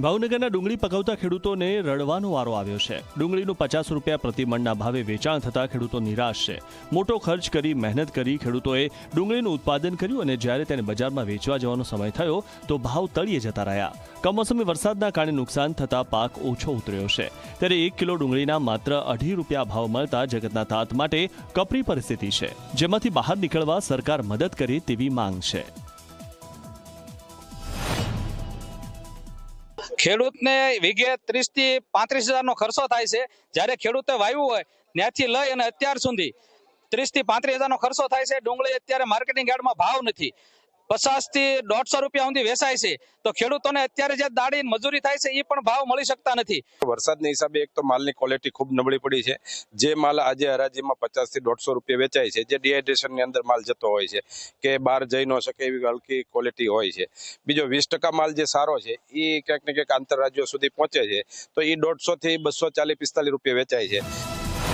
ભાવનગરના ડુંગળી પકવતા ખેડૂતોને રડવાનો વારો આવ્યો છે. ડુંગળીનું પચાસ રૂપિયા પ્રતિ મણના ભાવે વેચાણ થતા ખેડૂતો નિરાશ છે. મોટો ખર્ચ કરી મહેનત કરી ખેડૂતોએ ડુંગળીનું ઉત્પાદન કર્યું અને જ્યારે તેને બજારમાં વેચવા જવાનો સમય થયો, તો ભાવ તળિયે જતા રહ્યા. કમોસમી વરસાદના કારણે નુકસાન થતા પાક ઓછો ઉતર્યો છે. ત્યારે એક કિલો ડુંગળીના માત્ર અઢી રૂપિયા ભાવ મળતા જગતના તાત માટે કપરી પરિસ્થિતિ છે. જેમાંથી બહાર નીકળવા સરકાર મદદ કરે તેવી માંગ છે. ખેડૂતને વીઘે ત્રીસથી પાંત્રીસ હજારનો ખર્ચો થાય છે. જ્યારે ખેડૂતે વાવ્યું હોય, ત્યાંથી લઈ અને અત્યાર સુધી ત્રીસથી પાંત્રીસ હજારનો ખર્ચો થાય છે. ડુંગળી અત્યારે માર્કેટિંગ યાર્ડમાં ભાવ નથી. પચાસથી દોઢસો રૂપિયા સુધી વેચાય છે. તો ખેડૂતોને અત્યારે જે દાડી મજૂરી થાય છે એ પણ ભાવ મળી શકતા નથી. વરસાદના હિસાબે એક તો માલની ક્વોલિટી ખૂબ નબળી પડી છે. જે માલ આજે હરાજીમાં પચાસથી દોઢસો રૂપિયા વેચાય છે, જે ડિહાઇડ્રેશનની અંદર માલ જતો હોય છે, કે બહાર જઈ ન શકે એવી હલકી ક્વોલિટી હોય છે. બીજો વીસ માલ જે સારો છે એ ક્યાંક ને ક્યાંક આંતરરાજ્યો સુધી પહોંચે છે. તો એ દોઢસો થી બસો ચાલીસ પિસ્તાલીસ રૂપિયા વેચાય છે.